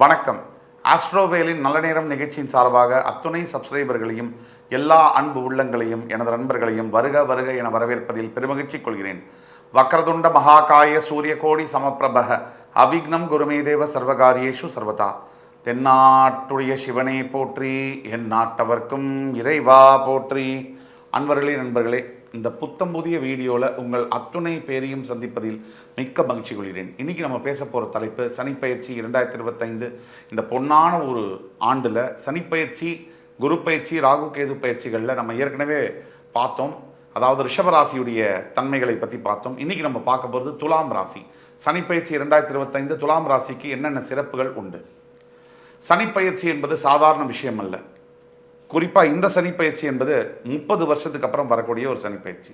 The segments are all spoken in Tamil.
வணக்கம். ஆஸ்ட்ரோவேலின் நல்ல நேரம் நிகழ்ச்சியின் சார்பாக அத்துணை சப்ஸ்கிரைபர்களையும் எல்லா அன்பு உள்ளங்களையும் எனது நண்பர்களையும் வருக வருக என வரவேற்பதில் பெருமகிழ்ச்சி கொள்கிறேன். வக்ரதுண்ட மகாகாய சூரியகோடி சமப்பிரபக அவிக்னம் குருமேதேவ சர்வகாரியேஷு சர்வதா. தென்னாட்டுடைய சிவனே போற்றி என் நாட்டவர்க்கும் இறைவா போற்றி. அன்பர்களே நண்பர்களே இந்த புத்தம் புதிய வீடியோவில் உங்கள் அத்துணை பேரையும் சந்திப்பதில் மிக்க மகிழ்ச்சி கொள்கிறேன். இன்னைக்கு நம்ம பேச போகிற தலைப்பு சனிப்பயிற்சி இரண்டாயிரத்தி இருபத்தைந்து. இந்த பொன்னான ஒரு ஆண்டில் சனிப்பயிற்சி குரு பயிற்சி ராகு கேது பயிற்சிகளில் நம்ம ஏற்கனவே பார்த்தோம். அதாவது ரிஷபராசியுடைய தன்மைகளை பற்றி பார்த்தோம். இன்னைக்கு நம்ம பார்க்க போகிறது துலாம் ராசி. சனிப்பயிற்சி இரண்டாயிரத்தி இருபத்தைந்து துலாம் ராசிக்கு என்னென்ன சிறப்புகள் உண்டு? சனிப்பயிற்சி என்பது சாதாரண விஷயம் அல்ல. குறிப்பாக இந்த சனிப்பயிற்சி என்பது முப்பது வருஷத்துக்கு அப்புறம் வரக்கூடிய ஒரு சனிப்பயிற்சி.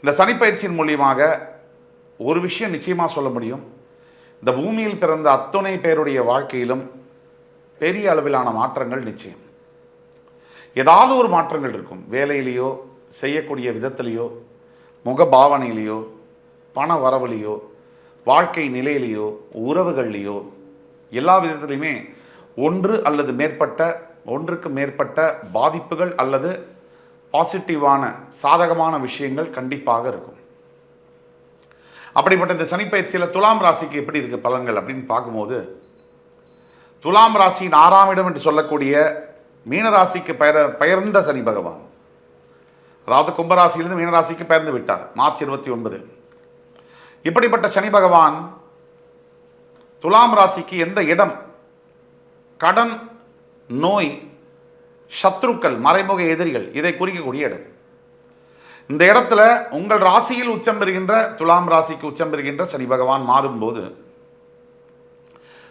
இந்த சனிப்பயிற்சியின் மூலியமாக ஒரு விஷயம் நிச்சயமாக சொல்ல முடியும். இந்த பூமியில் பிறந்த அத்துணை பேருடைய வாழ்க்கையிலும் பெரிய அளவிலான மாற்றங்கள் நிச்சயம். ஏதாவது ஒரு மாற்றங்கள் இருக்கும். வேலையிலேயோ செய்யக்கூடிய விதத்திலேயோ முகபாவனையிலேயோ பண வரவுலையோ வாழ்க்கை நிலையிலேயோ உறவுகள்லேயோ எல்லா விதத்துலையுமே ஒன்று அல்லது மேற்பட்ட ஒன்றுக்கு மேற்பட்ட பாதிப்புகள் அல்லது பாசிட்டிவான சாதகமான விஷயங்கள் கண்டிப்பாக இருக்கும். அப்படிப்பட்ட இந்த சனிப்பயிற்சியில் துலாம் ராசிக்கு எப்படி இருக்கு பலன்கள் அப்படின்னு பார்க்கும்போது துலாம் ராசியின் ஆறாம் இடம் என்று சொல்லக்கூடிய மீனராசிக்கு பெயர பெயர்ந்த சனி பகவான். அதாவது கும்பராசியிலிருந்து மீனராசிக்கு பெயர்ந்து விட்டார் மார்ச் இருபத்தி ஒன்பது இப்படிப்பட்ட சனி பகவான் துலாம் ராசிக்கு எந்த இடம் கடன் நோய் சத்ருக்கள் மறைமுக எதிரிகள் இதை குறிக்கக்கூடிய இடம். இந்த இடத்துல உங்கள் ராசியில் உச்சம் பெறுகின்ற துலாம் ராசிக்கு உச்சம் பெறுகின்ற சனி பகவான் மாறும்போது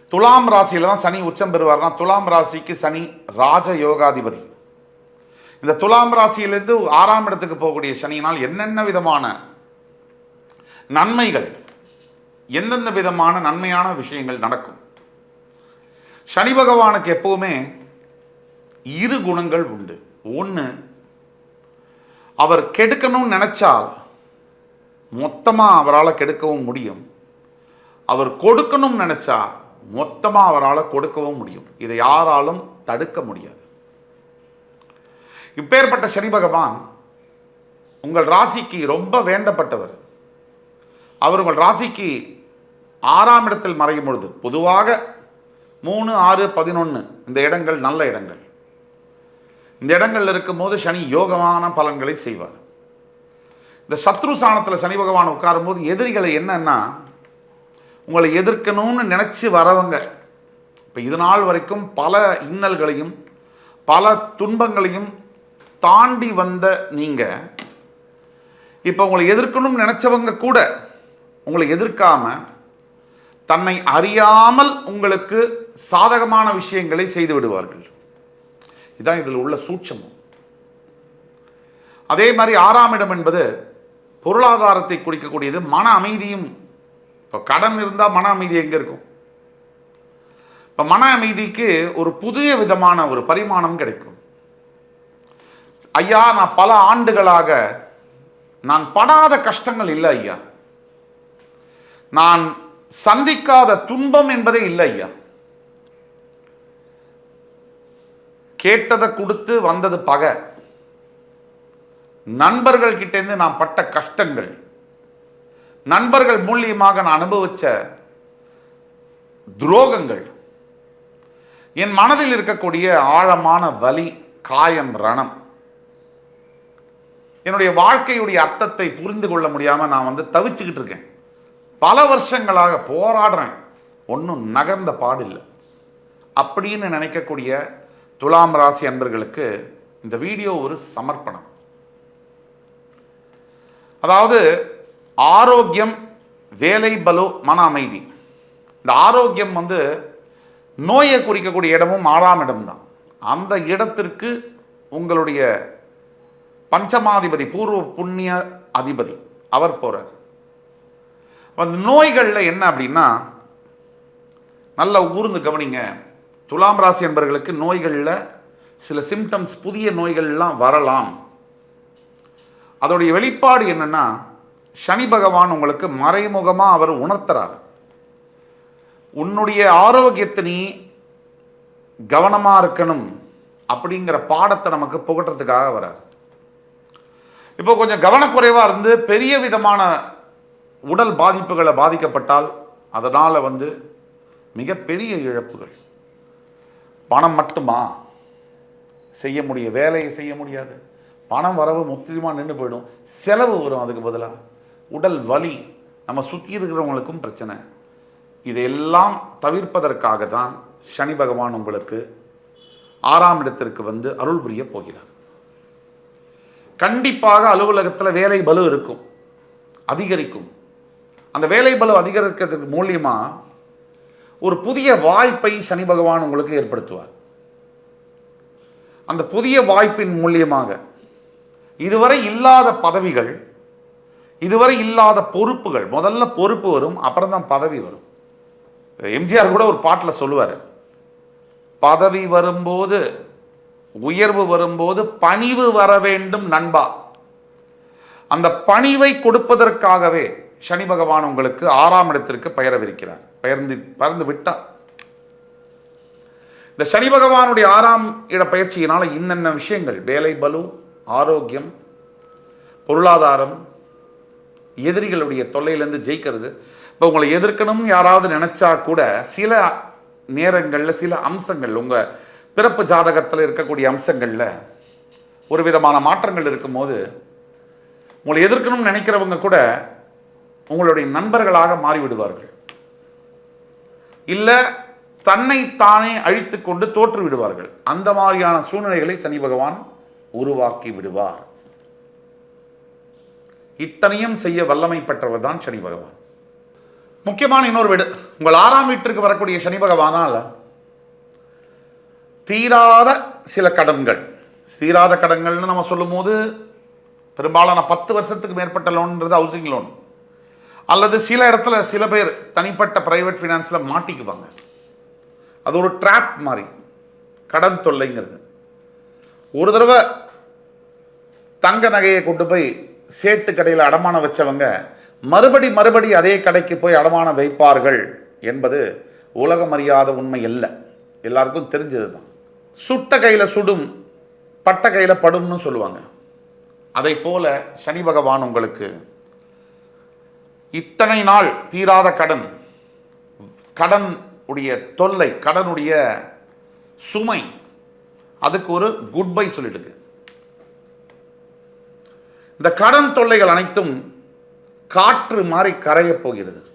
துலாம் ராசியில தான் சனி உச்சம் பெறுவார்னா துலாம் ராசிக்கு சனி ராஜ யோகாதிபதி இந்த துலாம் ராசியிலிருந்து ஆறாம் இடத்துக்கு போகக்கூடிய சனியினால் என்னென்ன விதமான நன்மைகள் எந்தெந்த விதமான நன்மையான விஷயங்கள் நடக்கும்? சனி பகவானுக்கு எப்பவுமே இரு குணங்கள் உண்டு. ஒன்று அவர் கெடுக்கணும்னு நினைச்சால் மொத்தமாக அவரால் கெடுக்கவும் முடியும். அவர் கொடுக்கணும்னு நினைச்சா மொத்தமாக அவரால் கொடுக்கவும் முடியும். இதை யாராலும் தடுக்க முடியாது. இப்பேற்பட்ட சனி பகவான் உங்கள் ராசிக்கு ரொம்ப வேண்டப்பட்டவர். அவர் உங்கள் ராசிக்கு ஆறாம் இடத்தில் மறையும் பொழுது பொதுவாக மூணு ஆறு பதினொன்று இந்த இடங்கள் நல்ல இடங்கள். இந்த இடங்களில் இருக்கும்போது சனி யோகமான பலன்களை செய்வார். இந்த சத்ரு சாணத்தில் சனி பகவான் உட்காரும்போது எதிரிகளை என்னன்னா உங்களை எதிர்க்கணும்னு நினச்சி வரவங்க. இப்போ இது நாள் வரைக்கும் பல இன்னல்களையும் பல துன்பங்களையும் தாண்டி வந்த நீங்கள் இப்போ உங்களை எதிர்க்கணும்னு நினச்சவங்க கூட உங்களை எதிர்க்காம தன்னை அறியாமல் உங்களுக்கு சாதகமான விஷயங்களை செய்து விடுவார்கள். இதான் இதில் உள்ள சூட்சமம். அதே மாதிரி ஆறாம் இடம் என்பது பொருளாதாரத்தை குறிக்கக்கூடியது மன அமைதியும். இப்போ கடன் இருந்தால் மன அமைதி எங்கே இருக்கும்? இப்போ மன அமைதிக்கு ஒரு புதிய விதமான ஒரு பரிமாணம் கிடைக்கும். ஐயா நான் பல ஆண்டுகளாக நான் படாத கஷ்டங்கள் இல்லை ஐயா. நான் சந்திக்காத துன்பம் என்பதே இல்லை ஐயா. கேட்டதை கொடுத்து வந்தது பகை. நண்பர்கள் கிட்டேருந்து நான் பட்ட கஷ்டங்கள். நண்பர்கள் மூலியமாக நான் அனுபவித்த துரோகங்கள். என் மனதில் இருக்கக்கூடிய ஆழமான வலி காயம் ரணம். என்னுடைய வாழ்க்கையுடைய அர்த்தத்தை புரிந்து கொள்ள முடியாமல் நான் வந்து தவிச்சுக்கிட்டு இருக்கேன். பல வருஷங்களாக போராடுறேன். ஒன்றும் நகர்ந்த பாடில்லை. அப்படின்னு நினைக்கக்கூடிய துலாம் ராசி அன்பர்களுக்கு இந்த வீடியோ ஒரு சமர்ப்பணம். அதாவது ஆரோக்கியம் வேலை பலு மன அமைதி. இந்த ஆரோக்கியம் வந்து நோயை குறிக்கக்கூடிய இடமும் ஆறாம் இடம்தான். அந்த இடத்திற்கு உங்களுடைய பஞ்சமாதிபதி பூர்வ புண்ணிய அதிபதி அவர் போறார். அந்த நோய்களில் என்ன அப்படின்னா நல்லா ஊர்ந்து கவனிங்க. துலாம் ராசி என்பவர்களுக்கு நோய்களில் சில சிம்டம்ஸ் புதிய நோய்கள்லாம் வரலாம். அதோடைய வெளிப்பாடு என்னென்னா சனி பகவான் உங்களுக்கு மறைமுகமாக அவர் உணர்த்துறார். உன்னுடைய ஆரோக்கியத்தை நீ கவனமாக இருக்கணும் அப்படிங்கிற பாடத்தை நமக்கு புகட்டுறதுக்காக வரார். இப்போ கொஞ்சம் கவனக்குறைவாக இருந்து பெரிய விதமான உடல் பாதிப்புகளை பாதிக்கப்பட்டால் அதனால் வந்து மிகப்பெரிய இழப்புகள். பணம் மட்டுமா? செய்ய முடிய வேலையை செய்ய முடியாது. பணம் வரவு முற்றிலுமாக நின்று போயிடும். செலவு வரும் அதுக்கு பதிலாக உடல் வலி நம்ம சுற்றி இருக்கிறவங்களுக்கும் பிரச்சனை. இதையெல்லாம் தவிர்ப்பதற்காக தான் சனி பகவான் உங்களுக்கு ஆறாம் இடத்திற்கு வந்து அருள் புரிய போகிறார். கண்டிப்பாக அலுவலகத்தில் வேலை பலு இருக்கும். அதிகரிக்கும். அந்த வேலை பலு அதிகரிக்கிறதுக்கு மூலியமாக ஒரு புதிய வாய்ப்பை சனி பகவான் உங்களுக்கு ஏற்படுத்துவார். அந்த புதிய வாய்ப்பின் மூலியமாக இதுவரை இல்லாத பதவிகள் இதுவரை இல்லாத பொறுப்புகள் முதல்ல பொறுப்பு வரும் அப்புறம் தான் பதவி வரும். எம்ஜிஆர் கூட ஒரு பாட்டில் சொல்லுவார் பதவி வரும்போது உயர்வு வரும்போது பணிவு வர வேண்டும் நண்பா. அந்த பணிவை கொடுப்பதற்காகவே சனி பகவான் உங்களுக்கு ஆறாம் இடத்திற்கு பெயரவிருக்கிறார். பெயர்ந்து பறந்து விட்டான் இந்த சனி பகவானுடைய ஆறாம் இட பயிற்சியினால இன்னென்ன விஷயங்கள்? வேலை பலு ஆரோக்கியம் பொருளாதாரம் எதிரிகளுடைய தொல்லையிலேருந்து ஜெயிக்கிறது. இப்போ உங்களை எதிர்க்கணும்னு யாராவது நினைச்சா கூட சில நேரங்களில் சில அம்சங்கள் உங்கள் பிறப்பு ஜாதகத்தில் இருக்கக்கூடிய அம்சங்களில் ஒரு விதமான மாற்றங்கள் இருக்கும்போது உங்களை எதிர்க்கணும்னு நினைக்கிறவங்க கூட உங்களுடைய நண்பர்களாக மாறிவிடுவார்கள். இல்லை தன்னை தானே அழித்து கொண்டு தோற்று விடுவார்கள். அந்த மாதிரியான சூழ்நிலைகளை சனி பகவான் உருவாக்கி விடுவார். இத்தனையும் செய்ய வல்லமை பெற்றவர் தான் சனி பகவான். முக்கியமான இன்னொரு வீடு. உங்கள் ஆறாம் வீட்டிற்கு வரக்கூடிய சனி பகவானால் தீராத சில கடன்கள். தீராத கடன்கள்னு நம்ம சொல்லும்போது பெரும்பாலான பத்து வருஷத்துக்கு மேற்பட்ட லோன்ன்றது ஹவுசிங் லோன் அல்லது சில இடத்துல சில பேர் தனிப்பட்ட பிரைவேட் ஃபினான்ஸில் மாட்டிக்குவாங்க. அது ஒரு ட்ராப் மாதிரி. கடன் தொல்லைங்கிறது. ஒரு தடவை தங்க நகையை கொண்டு போய் சேட்டு கடையில் அடமானம் வச்சவங்க மறுபடி மறுபடி அதே கடைக்கு போய் அடமானம் வைப்பார்கள் என்பது உலகம் அறியாத உண்மை அல்ல. எல்லாருக்கும் தெரிஞ்சது தான். சுட்ட கையில் சுடும் பட்ட கையில் படும்னு சொல்லுவாங்க. அதை போல சனி பகவான் உங்களுக்கு இத்தனை நாள் தீராத கடன். கடன் உடைய தொல்லை கடனுடைய சுமை. அதுக்கு ஒரு குட் பை சொல்லிடுங்க இந்த கடன் தொல்லைகள் அனைத்தும் காற்று மாறி கரையப் போகிறது.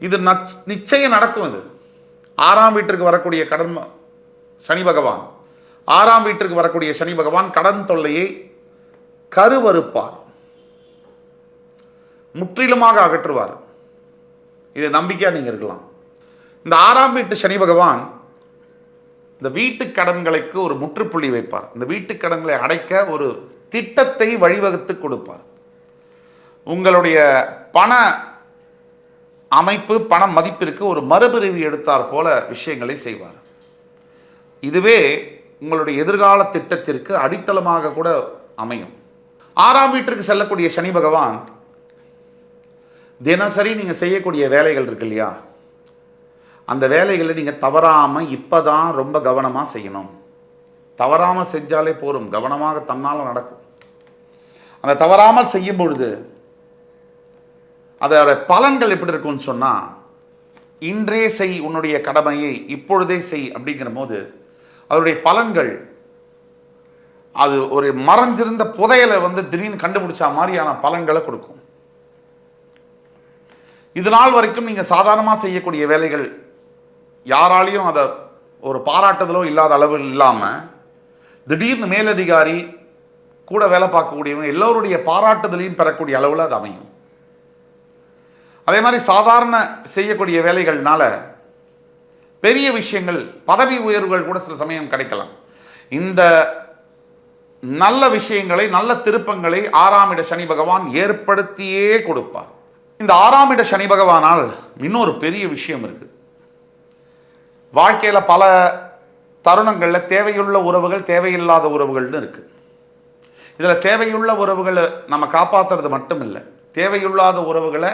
இது நச்- நிச்சயம் நடக்கும் இது. ஆறாம் வீட்டிற்கு வரக்கூடிய கடன் சனி பகவான். ஆறாம் வீட்டிற்கு வரக்கூடிய சனி பகவான் கடன் தொல்லையை கருவறுப்பார். முற்றிலுமாக அகற்றுவார். இது நம்பிக்கையாக நீங்கள் இருக்கலாம். இந்த ஆறாம் வீட்டு சனி பகவான் இந்த வீட்டு கடன்களுக்கு ஒரு முற்றுப்புள்ளி வைப்பார். இந்த வீட்டு கடன்களை அடைக்க ஒரு திட்டத்தை வழிவகுத்து கொடுப்பார். உங்களுடைய பண அமைப்பு பண மதிப்பிற்கு ஒரு மறுபிரிவு எடுத்தார் போல விஷயங்களை செய்வார். இதுவே உங்களுடைய எதிர்கால திட்டத்திற்கு அடித்தளமாக கூட அமையும். ஆறாம் வீட்டிற்கு செல்லக்கூடிய சனி பகவான் தினசரி நீங்கள் செய்யக்கூடிய வேலைகள் இருக்கு இல்லையா? அந்த வேலைகளை நீங்கள் தவறாமல் இப்போ தான் ரொம்ப கவனமாக செய்யணும். தவறாமல் செஞ்சாலே போதும் கவனமாக தன்னால் நடக்கும். அந்த தவறாமல் செய்யும் பொழுது அதோட பலன்கள் எப்படி இருக்கும்னு சொன்னால் இன்றே செய் உன்னுடைய கடமையை இப்பொழுதே செய் அப்படிங்கிற போது அதனுடைய பலன்கள் அது ஒரு மறைஞ்சிருந்த புதையலை வந்து திடீர்னு கண்டுபிடிச்சா மாதிரியான பலன்களை கொடுக்கும். இது நாள் வரைக்கும் நீங்கள் சாதாரணமாக செய்யக்கூடிய வேலைகள் யாராலையும் அதை ஒரு பாராட்டுதலோ இல்லாத அளவு இல்லாமல் திடீர்னு மேலதிகாரி கூட வேலை பார்க்கக்கூடியவங்க எல்லோருடைய பாராட்டுதலையும் பெறக்கூடிய அளவில் அது அமையும். அதே மாதிரி சாதாரண செய்யக்கூடிய வேலைகள்னால பெரிய விஷயங்கள் பதவி உயர்வுகள் கூட சில சமயம் கிடைக்கலாம். இந்த நல்ல விஷயங்களை நல்ல திருப்பங்களை ஆறாம் இட சனி பகவான் ஏற்படுத்தியே கொடுப்பார். இந்த ஆறாம் இட சனி பகவானால் இன்னொரு பெரிய விஷயம் இருக்கு. வாழ்க்கையில் பல தருணங்களில் தேவையுள்ள உறவுகள் தேவையில்லாத உறவுகள்னு இருக்கு. இதில் தேவையுள்ள உறவுகளை நம்ம காப்பாத்துறது மட்டும் இல்லை தேவையில்லாத உறவுகளை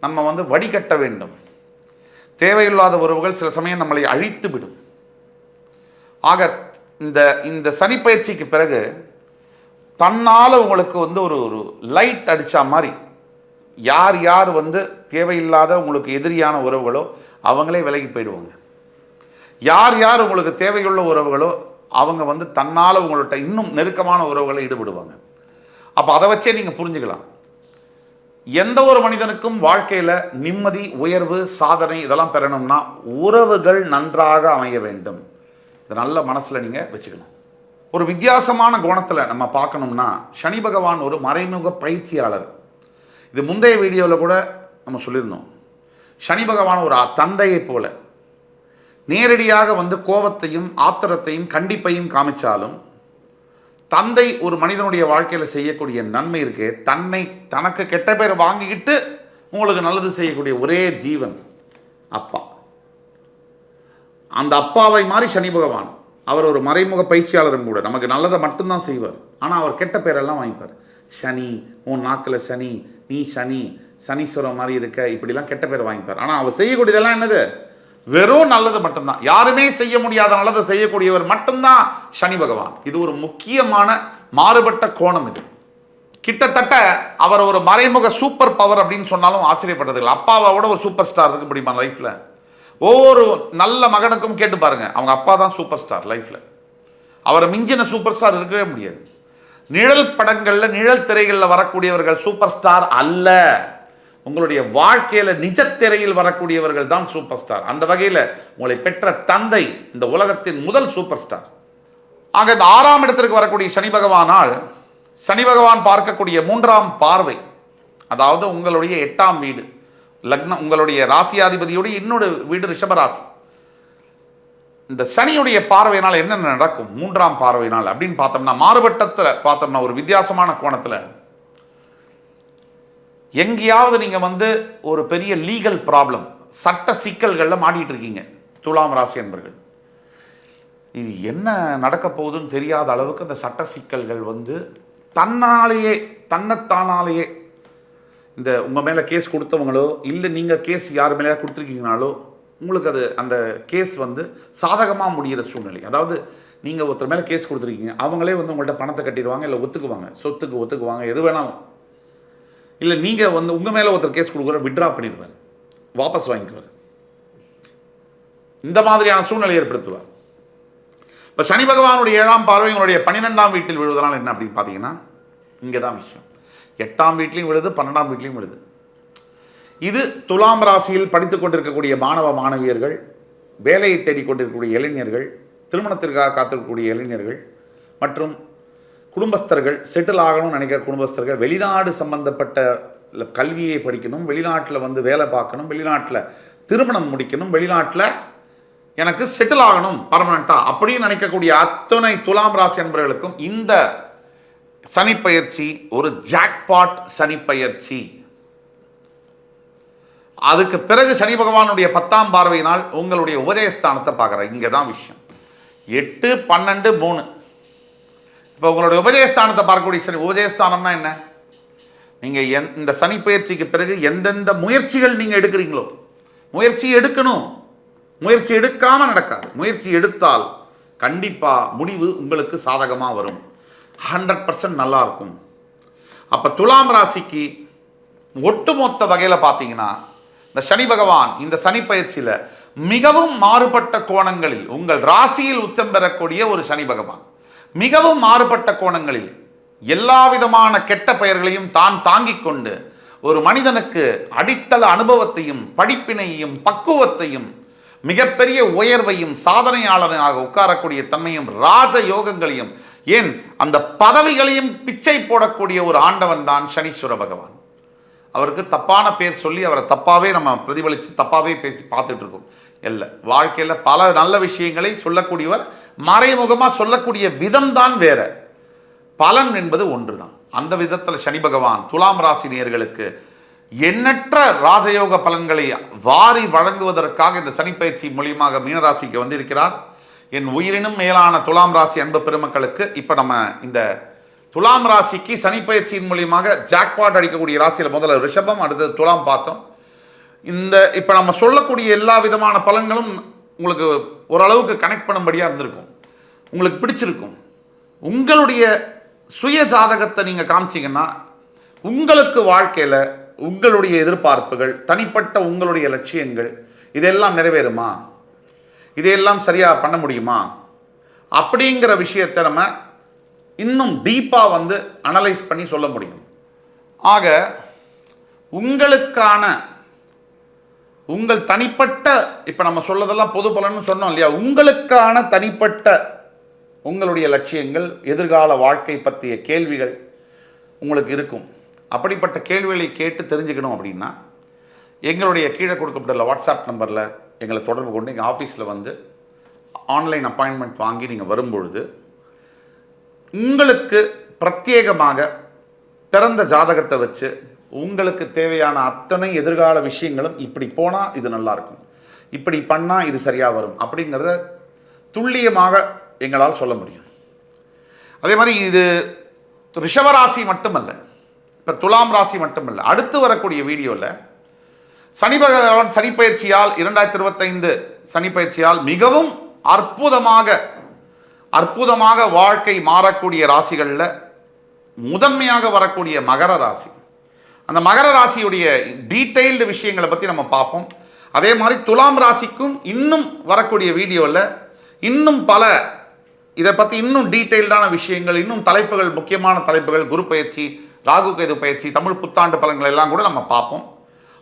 நம்ம வந்து வடிகட்ட வேண்டும். தேவையில்லாத உறவுகள் சில சமயம் நம்மளை அழித்து விடும். ஆக இந்த இந்த சனிப்பயிற்சிக்கு பிறகு தன்னால் உங்களுக்கு வந்து ஒரு ஒரு லைட் அடித்தா மாதிரி யார் யார் வந்து தேவையில்லாத உங்களுக்கு எதிரியான உறவுகளோ அவங்களே விலகி போயிடுவாங்க. யார் யார் உங்களுக்கு தேவையுள்ள உறவுகளோ அவங்க வந்து தன்னால் உங்கள்கிட்ட இன்னும் நெருக்கமான உறவுகளை ஈடுபடுவாங்க. அப்போ அதை வச்சே நீங்கள் புரிஞ்சுக்கலாம். எந்த ஒரு மனிதனுக்கும் வாழ்க்கையில் நிம்மதி உயர்வு சாதனை இதெல்லாம் பெறணும்னா உறவுகள் நன்றாக அமைய வேண்டும். இதை நல்ல மனசில் நீங்கள் வச்சுக்கணும். ஒரு வித்தியாசமான கோணத்தில் நம்ம பார்க்கணும்னா சனி பகவான் ஒரு மறைமுக பயிற்சியாளர். இது முந்தைய வீடியோவில் கூட நம்ம சொல்லியிருந்தோம். சனி பகவான் ஒரு தந்தையை போல. நேரடியாக வந்து கோபத்தையும் ஆத்திரத்தையும் கண்டிப்பையும் காமிச்சாலும் தந்தை ஒரு மனிதனுடைய வாழ்க்கையில் செய்யக்கூடிய நன்மை இருக்கு தன்னை தனக்கு கெட்ட பேர் வாங்கிக்கிட்டு உங்களுக்கு நல்லது செய்யக்கூடிய ஒரே ஜீவன் அப்பா. அந்த அப்பாவை மாதிரி சனி பகவான். அவர் ஒரு மறைமுக பயிற்சியாளரும் கூட. நமக்கு நல்லதை மட்டும்தான் செய்வார். ஆனால் அவர் கெட்ட பேரெல்லாம் வாங்கிப்பார். சனி உன் நாக்கில் சனி நீ சனி சனீஸ்வரம் மாதிரி இருக்க இப்படிலாம் கெட்ட பேர் வாங்கிப்பார். ஆனால் அவர் செய்யக்கூடியதெல்லாம் என்னது? வெறும் நல்லது மட்டும்தான். யாருமே செய்ய முடியாத நல்லதை செய்யக்கூடியவர் மட்டும்தான் சனி பகவான். இது ஒரு முக்கியமான மாறுபட்ட கோணம் இது. கிட்டத்தட்ட அவர் ஒரு மறைமுக சூப்பர் பவர் அப்படின்னு சொன்னாலும் ஆச்சரியப்படுறதுல அப்பாவை விட ஒரு சூப்பர் ஸ்டார் இருக்க முடியுமா லைஃப்ல ஒவ்வொரு நல்ல மகனுக்கும் கேட்டு பாருங்க. அவங்க அப்பா தான் சூப்பர் ஸ்டார் லைஃப்ல அவரை மிஞ்சின சூப்பர் ஸ்டார் இருக்கவே முடியாது. நிழல் படங்களில் நிழல் திரைகளில் வரக்கூடியவர்கள் சூப்பர் ஸ்டார் அல்ல. உங்களுடைய வாழ்க்கையில் நிஜத்திரையில் வரக்கூடியவர்கள் தான் சூப்பர் ஸ்டார் அந்த வகையில் உங்களை பெற்ற தந்தை இந்த உலகத்தின் முதல் சூப்பர் ஸ்டார் ஆக இந்த ஆறாம் இடத்திற்கு வரக்கூடிய சனி பகவானால் சனி பகவான் பார்க்கக்கூடிய மூன்றாம் பார்வை அதாவது உங்களுடைய எட்டாம் வீடு லக்னம் உங்களுடைய ராசியாதிபதியுடைய இன்னொரு வீடு ரிஷபராசி இந்த சனியுடைய பார்வையினால் என்னென்ன நடக்கும்? மூன்றாம் பார்வையினால். அப்படின்னு பார்த்தோம்னா மாறுபட்டத்தில் பார்த்தோம்னா ஒரு வித்தியாசமான கோணத்தில் எங்கேயாவது நீங்கள் வந்து ஒரு பெரிய லீகல் ப்ராப்ளம் சட்ட சிக்கல்களில் மாட்டிகிட்டு இருக்கீங்க துலாம் ராசி என்பர்கள். இது என்ன நடக்க போகுதுன்னு தெரியாத அளவுக்கு அந்த சட்ட சிக்கல்கள் வந்து தன்னாலேயே தன்னைத்தானாலேயே இந்த உங்கள் மேலே கேஸ் கொடுத்தவங்களோ இல்லை நீங்கள் கேஸ் யார் மேலேயா கொடுத்துருக்கீங்கனாலோ உங்களுக்கு அது அந்த கேஸ் வந்து சாதகமாக முடிகிற சூழ்நிலை. அதாவது நீங்கள் ஒருத்தர் மேலே கேஸ் கொடுத்துருக்கீங்க. அவங்களே வந்து உங்கள்கிட்ட பணத்தை கட்டிடுவாங்க இல்லை ஒத்துக்குவாங்க. சொத்துக்கு ஒத்துக்குவாங்க எது வேணாலும். இல்லை நீங்கள் வந்து உங்கள் மேலே ஒருத்தர் கேஸ் கொடுக்குற விட்ரா பண்ணிடுவார். வாபஸ் வாங்கிக்குவார். இந்த மாதிரியான சூழ்நிலை ஏற்படுத்துவார். இப்போ சனி பகவானுடைய ஏழாம் பார்வை உங்களுடைய பன்னிரெண்டாம் வீட்டில் விழுவதனால் என்ன அப்படின்னு பார்த்தீங்கன்னா இங்கே தான் விஷயம். எட்டாம் வீட்லேயும் விழுது பன்னெண்டாம் வீட்லேயும் விழுது. இது துலாம் ராசியில் படித்து கொண்டிருக்கக்கூடிய மாணவ மாணவியர்கள் வேலையை தேடிக்கொண்டிருக்கக்கூடிய இளைஞர்கள் திருமணத்திற்காக காத்திருக்கக்கூடிய இளைஞர்கள் மற்றும் குடும்பஸ்தர்கள் செட்டில் ஆகணும்னு நினைக்கிற குடும்பஸ்தர்கள் வெளிநாடு சம்பந்தப்பட்ட கல்வியை படிக்கணும் வெளிநாட்டில் வந்து வேலை பார்க்கணும் வெளிநாட்டில் திருமணம் முடிக்கணும் வெளிநாட்டில் எனக்கு செட்டில் ஆகணும் பர்மனண்ட்டாக அப்படின்னு நினைக்கக்கூடிய அத்தனை துலாம் ராசி என்பவர்களுக்கும் இந்த சனிப்பயிற்சி ஒரு ஜாக்பாட் சனிப்பயிற்சி அதுக்கு பிறகு சனி பகவானுடைய பத்தாம் பார்வையினால் உங்களுடைய உதயஸ்தானத்தை பார்க்குறேன் இங்கே தான் விஷயம். எட்டு பன்னெண்டு மூணு. இப்போ உங்களுடைய உபஜயஸ்தானத்தை பார்க்கக்கூடிய சனி உபஜயஸ்தானம்னா என்ன? நீங்கள் எந் இந்த சனி பயிற்சிக்கு பிறகு எந்தெந்த முயற்சிகள் நீங்கள் எடுக்கிறீங்களோ முயற்சி எடுக்கணும். முயற்சி எடுக்காமல் நடக்காது. முயற்சி எடுத்தால் கண்டிப்பாக முடிவு உங்களுக்கு சாதகமாக வரும். ஹண்ட்ரட் பர்சன்ட் நல்லாயிருக்கும் அப்போ துலாம் ராசிக்கு ஒட்டுமொத்த வகையில் பார்த்தீங்கன்னா இந்த சனி பகவான் இந்த சனி பயிற்சியில் மிகவும் மாறுபட்ட கோணங்களில் உங்கள் ராசியில் உச்சம் பெறக்கூடிய ஒரு சனி பகவான். மிகவும் மாறுபட்ட கோணங்களில் எல்லா விதமான கெட்ட பெயர்களையும் தான் தாங்கிக் கொண்டு ஒரு மனிதனுக்கு அடித்தள அனுபவத்தையும் படிப்பினையும் பக்குவத்தையும் மிகப்பெரிய உயர்வையும் சாதனையாளனாக உட்காரக்கூடிய தன்மையும் ராஜ யோகங்களையும் ஏன் அந்த பதவிகளையும் பிச்சை போடக்கூடிய ஒரு ஆண்டவன் தான் சனீஸ்வர பகவான். அவருக்கு தப்பான பேர் சொல்லி அவரை தப்பாகவே நம்ம பிரதிபலித்து தப்பாகவே பேசி பார்த்துட்டு இருக்கோம் இல்லை வாழ்க்கையில் பல நல்ல விஷயங்களை சொல்லக்கூடியவர் மறைமுகமாக சொல்லக்கூடிய விதம்தான் வேற. பலன் என்பது ஒன்று தான் அந்த விதத்தில் சனி பகவான் துலாம் ராசி நேர்களுக்கு எண்ணற்ற ராஜயோக பலன்களை வாரி வழங்குவதற்காக இந்த சனிப்பயிற்சி மூலியமாக மீனராசிக்கு வந்திருக்கிறார். என் உயிரினும் மேலான துலாம் ராசி அன்பு பெருமக்களுக்கு இப்போ நம்ம இந்த துலாம் ராசிக்கு சனிப்பயிற்சியின் மூலியமாக ஜாக்பாட் அடிக்கக்கூடிய ராசியில் முதல்ல ரிஷபம் அடுத்தது துலாம் பார்த்தோம் இந்த இப்போ நம்ம சொல்லக்கூடிய எல்லா விதமான பலன்களும் உங்களுக்கு ஓரளவுக்கு கனெக்ட் பண்ணும்படியாக இருந்திருக்கும். உங்களுக்கு பிடிச்சிருக்கும். உங்களுடைய சுய ஜாதகத்தை நீங்கள் காமிச்சிங்கன்னா உங்களுக்கு வாழ்க்கையில் உங்களுடைய எதிர்பார்ப்புகள் தனிப்பட்ட உங்களுடைய லட்சியங்கள் இதெல்லாம் நிறைவேறுமா? இதையெல்லாம் சரியாக பண்ண முடியுமா? அப்படிங்கிற விஷயத்தை நம்ம இன்னும் டீப்பாக வந்து அனலைஸ் பண்ணி சொல்ல முடியும். ஆக உங்களுக்கான உங்கள் தனிப்பட்ட இப்போ நம்ம சொல்லதெல்லாம் பொது பலன்னு சொன்னோம் இல்லையா? உங்களுக்கான தனிப்பட்ட உங்களுடைய லட்சியங்கள் எதிர்கால வாழ்க்கை பற்றிய கேள்விகள் உங்களுக்கு இருக்கும். அப்படிப்பட்ட கேள்விகளை கேட்டு தெரிஞ்சுக்கணும் அப்படின்னா எங்களுடைய கீழே கொடுக்கப்பட்டுள்ள வாட்ஸ்அப் நம்பரில் எங்களை தொடர்பு கொண்டு எங்கள் ஆஃபீஸில் வந்து ஆன்லைன் அப்பாயின்மெண்ட் வாங்கி நீங்கள் வரும்பொழுது உங்களுக்கு பிரத்யேகமாக பிறந்த ஜாதகத்தை வச்சு உங்களுக்கு தேவையான அத்தனை எதிர்கால விஷயங்களும் இப்படி போனால் இது நல்லாயிருக்கும். இப்படி பண்ணால் இது சரியாக வரும் அப்படிங்கிறத துல்லியமாக எங்களால் சொல்ல முடியும். அதே மாதிரி இது ரிஷவராசி மட்டுமல்ல இப்போ துலாம் ராசி மட்டுமல்ல அடுத்து வரக்கூடிய வீடியோவில் சனி பகவான் சனிப்பயிற்சியால் இரண்டாயிரத்தி இருபத்தைந்து சனிப்பயிற்சியால் மிகவும் அற்புதமாக அற்புதமாக வாழ்க்கை மாறக்கூடிய ராசிகளில் முதன்மையாக வரக்கூடிய மகர ராசி. அந்த மகர ராசியுடைய டீட்டெயில்டு விஷயங்களை பற்றி நம்ம பார்ப்போம். அதே மாதிரி துலாம் ராசிக்கும் இன்னும் வரக்கூடிய வீடியோவில் இன்னும் பல இதை பற்றி இன்னும் டீட்டெயில்டான விஷயங்கள் இன்னும் தலைப்புகள் முக்கியமான தலைப்புகள் குரு பயிற்சி ராகு கேது பயிற்சி தமிழ் புத்தாண்டு பலன்கள் எல்லாம் கூட நம்ம பார்ப்போம்.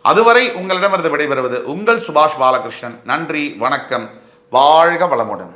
அதுவரை உங்களிடமிருந்து விடைபெறுவது உங்கள் சுபாஷ் பாலகிருஷ்ணன். நன்றி வணக்கம். வாழ்க வளமுடன்.